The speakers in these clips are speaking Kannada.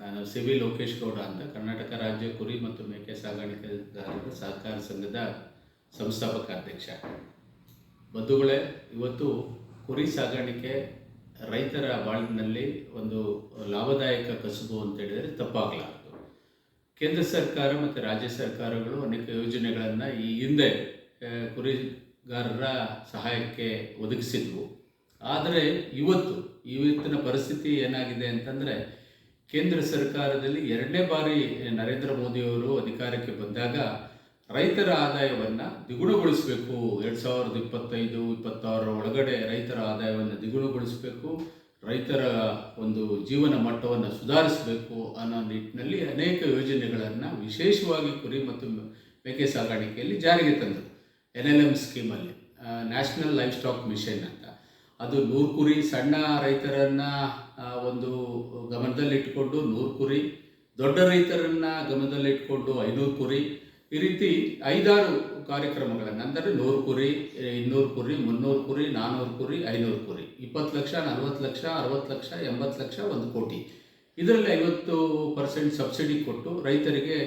ನಾನು ಸಿ ವಿ ಲೋಕೇಶ್ ಗೌಡ ಅಂತ. ಕರ್ನಾಟಕ ರಾಜ್ಯ ಕುರಿ ಮತ್ತು ಮೇಕೆ ಸಾಗಾಣಿಕೆದಾರರ ಸಹಕಾರ ಸಂಘದ ಸಂಸ್ಥಾಪಕ ಅಧ್ಯಕ್ಷ. ಬಂಧುಗಳೇ, ಇವತ್ತು ಕುರಿ ಸಾಗಾಣಿಕೆ ರೈತರ ಬಾಳಿನಲ್ಲಿ ಒಂದು ಲಾಭದಾಯಕ ಕಸುಬು ಅಂತ ಹೇಳಿದರೆ ತಪ್ಪಾಗಲಾರದು. ಕೇಂದ್ರ ಸರ್ಕಾರ ಮತ್ತು ರಾಜ್ಯ ಸರ್ಕಾರಗಳು ಅನೇಕ ಯೋಜನೆಗಳನ್ನು ಈ ಹಿಂದೆ ಕುರಿಗಾರರ ಸಹಾಯಕ್ಕೆ ಒದಗಿಸಿದ್ವು. ಆದರೆ ಇವತ್ತು ಇವತ್ತಿನ ಪರಿಸ್ಥಿತಿ ಏನಾಗಿದೆ ಅಂತಂದರೆ ಕೇಂದ್ರ ಸರ್ಕಾರದಲ್ಲಿ ಎರಡನೇ ಬಾರಿ ನರೇಂದ್ರ ಮೋದಿಯವರು ಅಧಿಕಾರಕ್ಕೆ ಬಂದಾಗ ರೈತರ ಆದಾಯವನ್ನು ದ್ವಿಗುಣಗೊಳಿಸಬೇಕು. ಎರಡು ಸಾವಿರದ ಇಪ್ಪತ್ತೈದು, ಇಪ್ಪತ್ತಾರರ ಒಳಗಡೆ ರೈತರ ಆದಾಯವನ್ನು ದ್ವಿಗುಣಗೊಳಿಸಬೇಕು. ರೈತರ ಒಂದು ಜೀವನ ಮಟ್ಟವನ್ನು ಸುಧಾರಿಸಬೇಕು ಅನ್ನೋ ನಿಟ್ಟಿನಲ್ಲಿ ಅನೇಕ ಯೋಜನೆಗಳನ್ನು ವಿಶೇಷವಾಗಿ ಕುರಿ ಮತ್ತು ಮೇಕೆ ಸಾಗಾಣಿಕೆಯಲ್ಲಿ ಜಾರಿಗೆ ತಂದರು. ಎನ್ ಎಲ್ ಎಂ ಸ್ಕೀಮಲ್ಲಿ ನ್ಯಾಷನಲ್ ಲೈಫ್ ಸ್ಟಾಕ್ ಮಿಷನ್ ಅದು ನೂರು ಕುರಿ, ಸಣ್ಣ ರೈತರನ್ನು ಒಂದು ಗಮನದಲ್ಲಿಟ್ಟುಕೊಂಡು ನೂರು ಕುರಿ, ದೊಡ್ಡ ರೈತರನ್ನು ಗಮನದಲ್ಲಿಟ್ಕೊಂಡು ಐನೂರು ಕುರಿ, ಈ ರೀತಿ ಐದಾರು ಕಾರ್ಯಕ್ರಮಗಳನ್ನು, ಅಂದರೆ ನೂರು ಕುರಿ, ಇನ್ನೂರು ಕುರಿ, ಮುನ್ನೂರು ಕುರಿ ನಾನ್ನೂರು ಕುರಿ, ಐನೂರು ಕುರಿ, ಇಪ್ಪತ್ತು ಲಕ್ಷ, ನಲ್ವತ್ತು ಲಕ್ಷ, ಅರವತ್ತು ಲಕ್ಷ, ಎಂಬತ್ತು ಲಕ್ಷ, ಒಂದು ಕೋಟಿ. ಇದರಲ್ಲಿ ಐವತ್ತು ಪರ್ಸೆಂಟ್ ಸಬ್ಸಿಡಿ ಕೊಟ್ಟು ರೈತರಿಗೆ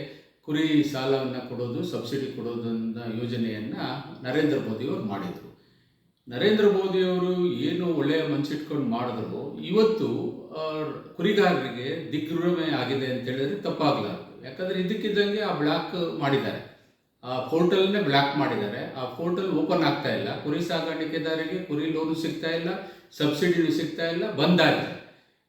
ಕುರಿ ಸಾಲವನ್ನು ಕೊಡೋದು, ಸಬ್ಸಿಡಿ ಕೊಡೋದನ್ನ ಯೋಜನೆಯನ್ನು ನರೇಂದ್ರ ಮೋದಿಯವರು ಮಾಡಿದರು. ನರೇಂದ್ರ ಮೋದಿಯವರು ಏನು ಒಳ್ಳೆಯ ಮನ್ಸಿಟ್ಕೊಂಡು ಮಾಡಿದ್ರು, ಇವತ್ತು ಕುರಿಗಾರರಿಗೆ ದಿಗ್ಭ್ರಮೆ ಆಗಿದೆ ಅಂತ ಹೇಳಿದ್ರೆ ತಪ್ಪಾಗಲಾರದು. ಯಾಕಂದರೆ ಇದಕ್ಕಿದ್ದಂಗೆ ಆ ಬ್ಲಾಕ್ ಮಾಡಿದ್ದಾರೆ. ಆ ಪೋರ್ಟಲ್ನೇ ಬ್ಲಾಕ್ ಮಾಡಿದ್ದಾರೆ. ಆ ಪೋರ್ಟಲ್ ಓಪನ್ ಆಗ್ತಾ ಇಲ್ಲ. ಕುರಿ ಸಾಕಾಣಿಕೆದಾರರಿಗೆ ಕುರಿ ಲೋನು ಸಿಗ್ತಾ ಇಲ್ಲ, ಸಬ್ಸಿಡಿನೂ ಸಿಗ್ತಾ ಇಲ್ಲ, ಬಂದಾಗಿದೆ.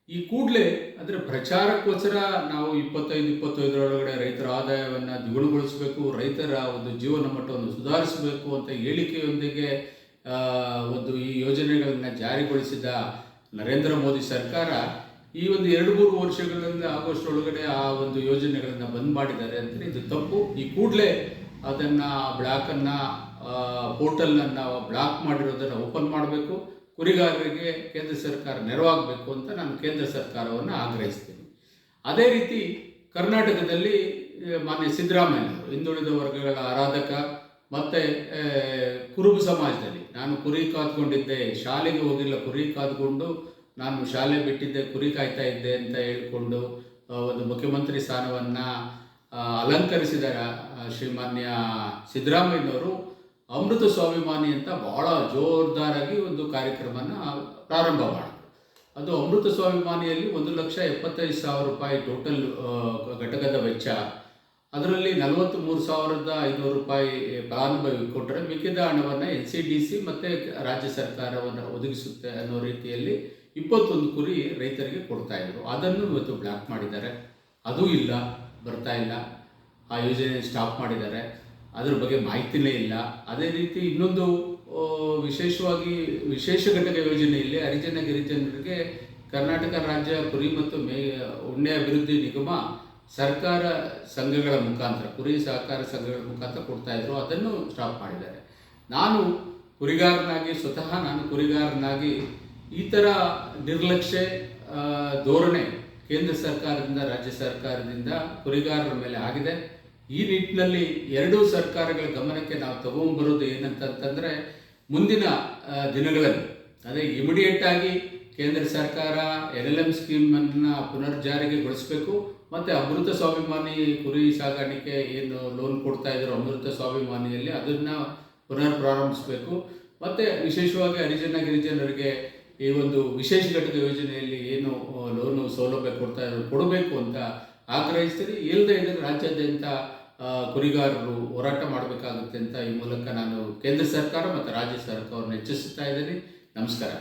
ಈ ಕೂಡಲೇ ಅಂದರೆ ಪ್ರಚಾರಕ್ಕೋಸ್ಕರ ನಾವು ಇಪ್ಪತ್ತೈದು, ಇಪ್ಪತ್ತೈದರೊಳಗಡೆ ರೈತರ ಆದಾಯವನ್ನು ದ್ವಿಗುಣಗೊಳಿಸಬೇಕು, ರೈತರ ಒಂದು ಜೀವನ ಮಟ್ಟವನ್ನು ಸುಧಾರಿಸಬೇಕು ಅಂತ ಹೇಳಿಕೆಯೊಂದಿಗೆ ಒಂದು ಈ ಯೋಜನೆಗಳನ್ನು ಜಾರಿಗೊಳಿಸಿದ ನರೇಂದ್ರ ಮೋದಿ ಸರ್ಕಾರ ಈ ಒಂದು ಎರಡು ಮೂರು ವರ್ಷಗಳಿಂದ ಆಗೋಸ್ಟ್ ಒಳಗಡೆ ಆ ಒಂದು ಯೋಜನೆಗಳನ್ನು ಬಂದ್ ಮಾಡಿದ್ದಾರೆ ಅಂದರೆ ಇದು ತಪ್ಪು. ಈ ಕೂಡಲೇ ಅದನ್ನು ಬ್ಲಾಕನ್ನು ಪೋರ್ಟಲ್ನನ್ನು ಬ್ಲಾಕ್ ಮಾಡಿರೋದನ್ನು ಓಪನ್ ಮಾಡಬೇಕು. ಕುರಿಗಾರರಿಗೆ ಕೇಂದ್ರ ಸರ್ಕಾರ ನೆರವಾಗಬೇಕು ಅಂತ ನಾನು ಕೇಂದ್ರ ಸರ್ಕಾರವನ್ನು ಆಗ್ರಹಿಸ್ತೀನಿ. ಅದೇ ರೀತಿ ಕರ್ನಾಟಕದಲ್ಲಿ, ಮಾನ್ಯ ಸಿದ್ದರಾಮಯ್ಯ ಹಿಂದುಳಿದ ವರ್ಗಗಳ ಆರಾಧಕ ಮತ್ತು ಕುರುಬ ಸಮಾಜದಲ್ಲಿ. ನಾನು ಕುರಿ ಕಾದ್ಕೊಂಡಿದ್ದೆ. ಶಾಲೆಗೆ ಹೋಗಿಲ್ಲ, ಕುರಿ ಕಾದ್ಕೊಂಡು ನಾನು ಶಾಲೆ ಬಿಟ್ಟಿದ್ದೆ, ಕುರಿ ಕಾಯ್ತಾ ಇದ್ದೆ ಅಂತ ಹೇಳ್ಕೊಂಡು ಒಂದು ಮುಖ್ಯಮಂತ್ರಿ ಸ್ಥಾನವನ್ನು ಅಲಂಕರಿಸಿದ ಶ್ರೀಮಾನ್ಯ ಸಿದ್ದರಾಮಯ್ಯನವರು. ಅಮೃತ ಸ್ವಾಭಿಮಾನಿ ಅಂತ ಬಹಳ ಜೋರ್ದಾರಾಗಿ ಒಂದು ಕಾರ್ಯಕ್ರಮನ ಪ್ರಾರಂಭ ಮಾಡಿದ್ರು. ಅದು ಅಮೃತ ಸ್ವಾಭಿಮಾನಿಯಲ್ಲಿ ಒಂದು ಲಕ್ಷ ಎಪ್ಪತ್ತೈದು ಸಾವಿರ ರೂಪಾಯಿ ಟೋಟಲ್ ಘಟಕದ ವೆಚ್ಚ. ಅದರಲ್ಲಿ ನಲವತ್ತು ಮೂರು ಸಾವಿರದ ಐನೂರು ರೂಪಾಯಿ ಫಲಾನುಭವಿ ಕೊಟ್ಟರೆ ಮಿಕ್ಕಿದ ಹಣವನ್ನು ಎನ್ ಸಿ ಡಿ ಸಿ ಮತ್ತು ರಾಜ್ಯ ಸರ್ಕಾರವನ್ನು ಒದಗಿಸುತ್ತೆ ಅನ್ನೋ ರೀತಿಯಲ್ಲಿ ಇಪ್ಪತ್ತೊಂದು ಕುರಿ ರೈತರಿಗೆ ಕೊಡ್ತಾ ಇದ್ರು. ಅದನ್ನು ಇವತ್ತು ಬ್ಲಾಕ್ ಮಾಡಿದ್ದಾರೆ. ಅದೂ ಇಲ್ಲ, ಬರ್ತಾ ಇಲ್ಲ. ಆ ಯೋಜನೆ ಸ್ಟಾಪ್ ಮಾಡಿದ್ದಾರೆ. ಅದ್ರ ಬಗ್ಗೆ ಮಾಹಿತಿನೇ ಇಲ್ಲ. ಅದೇ ರೀತಿ ಇನ್ನೊಂದು ವಿಶೇಷವಾಗಿ ವಿಶೇಷ ಘಟಕ ಯೋಜನೆಯಲ್ಲಿ ಹರಿಜನ ಗಿರಿಜನರಿಗೆ ಕರ್ನಾಟಕ ರಾಜ್ಯ ಕುರಿ ಮತ್ತು ಮೇ, ಉಣ್ಣೆ ಅಭಿವೃದ್ಧಿ ನಿಗಮ ಸರ್ಕಾರ ಸಂಘಗಳ ಮುಖಾಂತರ, ಕುರಿ ಸಹಕಾರ ಸಂಘಗಳ ಮುಖಾಂತರ ಕೊಡ್ತಾ ಇದ್ರು, ಅದನ್ನು ಸ್ಟಾಪ್ ಮಾಡಿದ್ದಾರೆ. ನಾನು ಕುರಿಗಾರನಾಗಿ, ಸ್ವತಃ ನಾನು ಕುರಿಗಾರನಾಗಿ ಈ ಥರ ನಿರ್ಲಕ್ಷ್ಯ ಧೋರಣೆ ಕೇಂದ್ರ ಸರ್ಕಾರದಿಂದ, ರಾಜ್ಯ ಸರ್ಕಾರದಿಂದ ಕುರಿಗಾರರ ಮೇಲೆ ಆಗಿದೆ. ಈ ನಿಟ್ಟಿನಲ್ಲಿ ಎರಡೂ ಸರ್ಕಾರಗಳ ಗಮನಕ್ಕೆ ನಾವು ತಗೊಂಬರೋದು ಏನಂತಂತಂದರೆ, ಮುಂದಿನ ದಿನಗಳಲ್ಲಿ, ಅದೇ ಇಮಿಡಿಯೇಟ್ ಆಗಿ ಕೇಂದ್ರ ಸರ್ಕಾರ ಎಲ್ ಎಲ್ ಎಂ ಸ್ಕೀಮನ್ನು ಪುನರ್ಜಾರಿಗೆಗೊಳಿಸಬೇಕು ಮತ್ತು ಅಮೃತ ಸ್ವಾಭಿಮಾನಿ ಕುರಿ ಸಾಗಾಣಿಕೆ ಏನು ಲೋನ್ ಕೊಡ್ತಾ ಇದ್ರು ಅಮೃತ ಸ್ವಾಭಿಮಾನಿಯಲ್ಲಿ ಅದನ್ನು ಪುನರ್ ಪ್ರಾರಂಭಿಸಬೇಕು. ಮತ್ತು ವಿಶೇಷವಾಗಿ ಹರಿಜನ ಗಿರಿಜನರಿಗೆ ಈ ಒಂದು ವಿಶೇಷ ಘಟಕ ಯೋಜನೆಯಲ್ಲಿ ಏನು ಲೋನು ಸೌಲಭ್ಯ ಕೊಡ್ತಾ ಇದ್ರು, ಕೊಡಬೇಕು ಅಂತ ಆಗ್ರಹಿಸ್ತೀನಿ. ಇಲ್ಲದೆ ಇದ್ದರೆ ರಾಜ್ಯಾದ್ಯಂತ ಕುರಿಗಾರರು ಹೋರಾಟ ಮಾಡಬೇಕಾಗುತ್ತೆ ಅಂತ ಈ ಮೂಲಕ ನಾನು ಕೇಂದ್ರ ಸರ್ಕಾರ ಮತ್ತು ರಾಜ್ಯ ಸರ್ಕಾರವನ್ನು ಹೆಚ್ಚಿಸುತ್ತಾ ಇದ್ದೀನಿ. ನಮಸ್ಕಾರ.